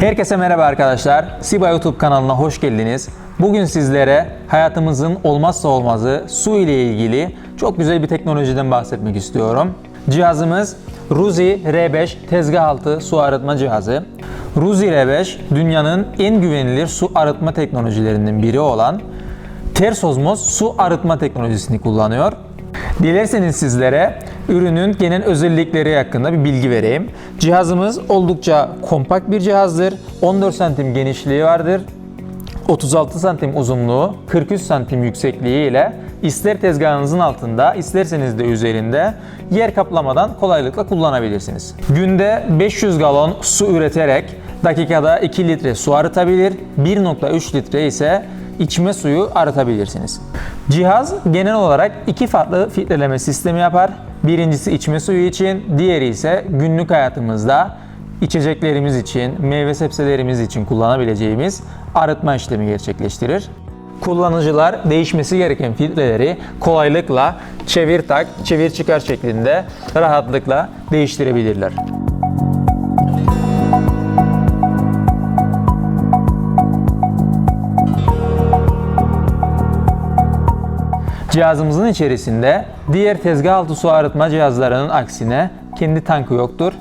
Herkese merhaba arkadaşlar. Siba YouTube kanalına hoş geldiniz. Bugün sizlere hayatımızın olmazsa olmazı su ile ilgili çok güzel bir teknolojiden bahsetmek istiyorum. Cihazımız Ruzi R5 tezgah su arıtma cihazı. Ruzi R5 dünyanın en güvenilir su arıtma teknolojilerinden biri olan ters ozmoz su arıtma teknolojisini kullanıyor. Dilerseniz sizlere ürünün genel özellikleri hakkında bir bilgi vereyim. Cihazımız oldukça kompakt bir cihazdır. 14 santim genişliği vardır. 36 santim uzunluğu, 43 santim yüksekliği ile ister tezgahınızın altında, isterseniz de üzerinde yer kaplamadan kolaylıkla kullanabilirsiniz. Günde 500 galon su üreterek dakikada 2 litre su arıtabilir, 1.3 litre ise içme suyu arıtabilirsiniz. Cihaz genel olarak iki farklı filtreleme sistemi yapar. Birincisi içme suyu için, diğeri ise günlük hayatımızda içeceklerimiz için, meyve sebzelerimiz için kullanabileceğimiz arıtma işlemi gerçekleştirir. Kullanıcılar değişmesi gereken filtreleri kolaylıkla çevir tak, çevir çıkar şeklinde rahatlıkla değiştirebilirler. Cihazımızın içerisinde diğer tezgah altı su arıtma cihazlarının aksine kendi tankı yoktur.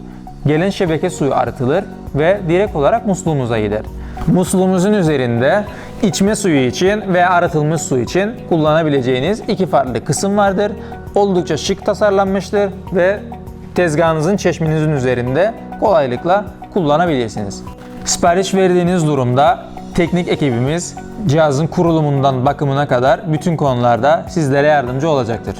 Gelen şebeke suyu arıtılır ve direkt olarak musluğumuza gider. Musluğumuzun üzerinde içme suyu için ve arıtılmış su için kullanabileceğiniz iki farklı kısım vardır. Oldukça şık tasarlanmıştır ve tezgahınızın çeşmenizin üzerinde kolaylıkla kullanabilirsiniz. Sipariş verdiğiniz durumda teknik ekibimiz cihazın kurulumundan bakımına kadar bütün konularda sizlere yardımcı olacaktır.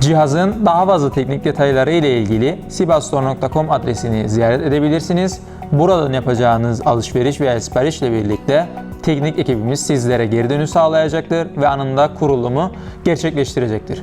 Cihazın daha fazla teknik detayları ile ilgili sibastore.com adresini ziyaret edebilirsiniz. Buradan yapacağınız alışveriş veya sipariş ile birlikte teknik ekibimiz sizlere geri dönüş sağlayacaktır ve anında kurulumu gerçekleştirecektir.